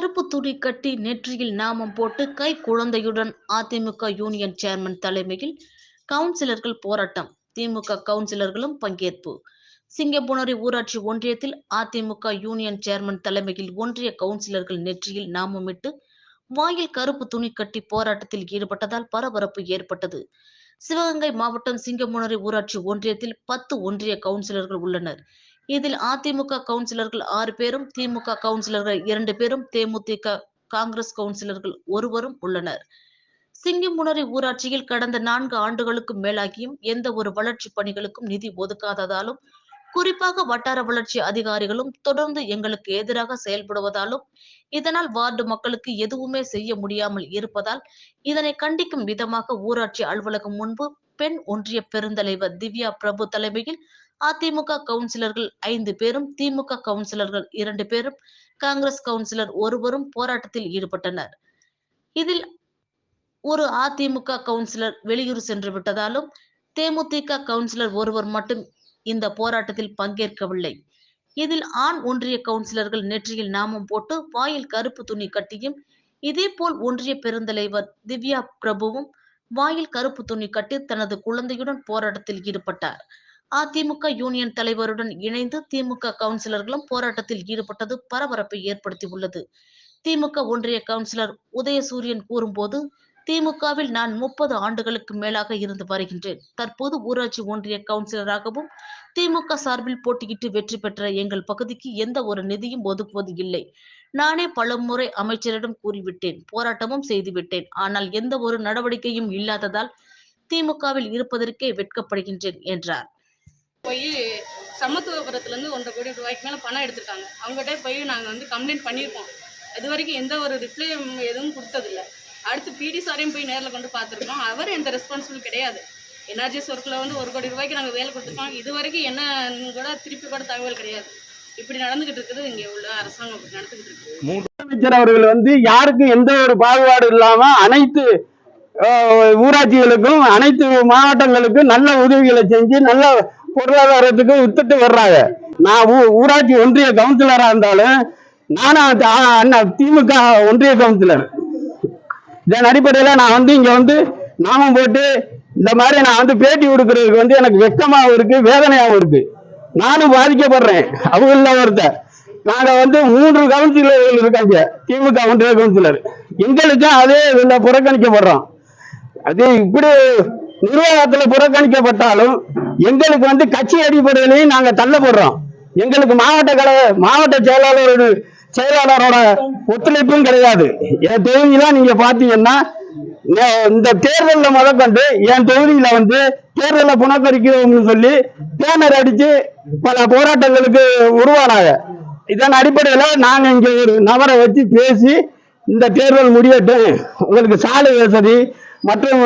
கருப்பு துணி கட்டி நெற்றியில் நாமம் போட்டு கை குழந்தையுடன் அதிமுக யூனியன் சேர்மன் தலைமையில் கவுன்சிலர்கள் போராட்டம். திமுக கவுன்சிலர்களும் பங்கேற்பு. சிங்கப்புணரி ஊராட்சி ஒன்றியத்தில் அதிமுக யூனியன் சேர்மன் தலைமையில் ஒன்றிய கவுன்சிலர்கள் நெற்றியில் நாமமிட்டு வாயில் கருப்பு துணி கட்டி போராட்டத்தில் ஈடுபட்டதால் பரபரப்பு ஏற்பட்டது. சிவகங்கை மாவட்டம் சிங்கமுனரி ஊராட்சி ஒன்றியத்தில் பத்து ஒன்றிய கவுன்சிலர்கள் உள்ளனர். இதில் அதிமுக கவுன்சிலர்கள் ஆறு பேரும் திமுக கவுன்சிலர்கள் இரண்டு பேரும் தேமுதிக காங்கிரஸ் கவுன்சிலர்கள் ஒருவரும் உள்ளனர். சிங்கமுனரி ஊராட்சியில் கடந்த நான்கு ஆண்டுகளுக்கும் மேலாகியும் எந்த ஒரு வளர்ச்சி பணிகளுக்கும் நிதி ஒதுக்காததாலும் குறிப்பாக வட்டார வளர்ச்சி அதிகாரிகளும் தொடர்ந்து எங்களுக்கு எதிராக செயல்படுவதாலும் இதனால் வார்டு மக்களுக்கு எதுவுமே செய்ய முடியாமல் இருப்பதால் இதனை கண்டிக்கும் விதமாக ஊராட்சி அலுவலகம் முன்பு பெண் ஒன்றிய பெருந்தலைவர் திவ்யா பிரபு தலைமையில் அதிமுக கவுன்சிலர்கள் ஐந்து பேரும் திமுக கவுன்சிலர்கள் இரண்டு பேரும் காங்கிரஸ் கவுன்சிலர் ஒருவரும் போராட்டத்தில் ஈடுபட்டனர். இதில் ஒரு அதிமுக கவுன்சிலர் வெளியூர் சென்று விட்டதாலும் தேமுதிக கவுன்சிலர் ஒருவர் மட்டும் இந்த போராட்டத்தில் பங்கேற்கவில்லை. இதில் ஆண் ஒன்றிய கவுன்சிலர்கள் நெற்றியில் நாமம் போட்டு வாயில் கருப்பு துணி கட்டியும் இதேபோல் ஒன்றிய பெருந்தலைவர் திவ்யா பிரபுவும் வாயில் கருப்பு துணி கட்டி தனது குழந்தையுடன் போராட்டத்தில் ஈடுபட்டார். அதிமுக யூனியன் தலைவருடன் இணைந்து திமுக கவுன்சிலர்களும் போராட்டத்தில் ஈடுபட்டது பரபரப்பை ஏற்படுத்தி உள்ளது திமுக ஒன்றிய கவுன்சிலர் உதயசூரியன் கூறும்போது திமுகவில் நான் முப்பது ஆண்டுகளுக்கு மேலாக இருந்து வருகின்றேன். தற்போது ஊராட்சி ஒன்றிய கவுன்சிலராகவும் திமுக சார்பில் போட்டியிட்டு வெற்றி பெற்ற எங்கள் பகுதிக்கு எந்த ஒரு நிதியும் ஒதுக்குவது இல்லை. நானே பலமுறை அமைச்சரிடம் கூறிவிட்டேன் போராட்டமும் செய்துவிட்டேன். ஆனால் எந்த ஒரு நடவடிக்கையும் இல்லாததால் திமுகவில் இருப்பதற்கே வெட்கப்படுகின்றேன் என்றார். போய் சமத்துவபுரத்துல இருந்து ஒன்றரை கோடி ரூபாய்க்கு மேல பணம் எடுத்திருக்காங்க. அவங்ககிட்ட போய் நாங்க வந்து கம்ப்ளைண்ட் பண்ணியிருக்கோம். இது வரைக்கும் எந்த ஒரு ரிப்ளையும் எதுவும் கொடுத்ததில்ல. அடுத்து பிடி சாரையும் போய் நேரில் கொண்டு பார்த்துருக்கோம். அவர் எந்த ரெஸ்பான்சிபிள் கிடையாது. என்ஆர்ஜிஎஸ் ஒர்க்கில் வந்து ஒரு கோடி ரூபாய்க்கு நாங்கள் வேலை கொடுத்துருக்கோம். இது வரைக்கும் என்னன்னு கூட திருப்பி கூட தகவல் கிடையாது. இப்படி நடந்துகிட்டு இருக்குது உள்ள அரசாங்கம் நடந்துகிட்டு இருக்கு. அவர்கள் வந்து யாருக்கும் எந்த ஒரு பாகுபாடு இல்லாம அனைத்து ஊராட்சிகளுக்கும் அனைத்து மாவட்டங்களுக்கும் நல்ல உதவிகளை செஞ்சு நல்ல பொருளாதாரத்துக்கு வித்துட்டு வர்றாங்க. நான் ஊ- ஊராட்சி ஒன்றிய கவுன்சிலரா இருந்தாலும் நானும் அண்ணா திமுக ஒன்றிய கவுன்சிலர். இதன் அடிப்படையில நான் வந்து இங்க வந்து நாமம் போட்டு இந்த மாதிரி நான் வந்து பேட்டி கொடுக்கறதுக்கு வந்து எனக்கு வெக்கமாகவும் இருக்கு வேதனையாகவும் இருக்கு. நானும் பாதிக்கப்படுறேன். அவங்கள ஒருத்தர் நாங்க வந்து மூன்று கவுன்சிலர்கள் இருக்காங்க. திமுக ஒன்றிய கவுன்சிலர் எங்களுக்கும் அதே இதுல புறக்கணிக்கப்படுறோம். அது இப்படி நிர்வாகத்துல புறக்கணிக்கப்பட்டாலும் எங்களுக்கு வந்து கட்சி அடிப்படையிலையும் நாங்க தள்ளப்படுறோம். எங்களுக்கு மாவட்ட கல மாவட்ட செயலாளரோட செயலாளரோட ஒத்துழைப்பும் கிடையாது. என் தொகுதியில நீங்க பாத்தீங்கன்னா இந்த தேர்தலில் முதற்கொண்டு என் தொகுதியில வந்து தேர்தலை புனக்கரிக்கிறோம்னு சொல்லி பேனர் அடிச்சு பல போராட்டங்களுக்கு உருவானாங்க. இதன் அடிப்படையில் நாங்கள் இங்கே ஒரு நபரை வச்சு பேசி இந்த தேர்தல் முடியட்டும். உங்களுக்கு சாலை வசதி மற்றும்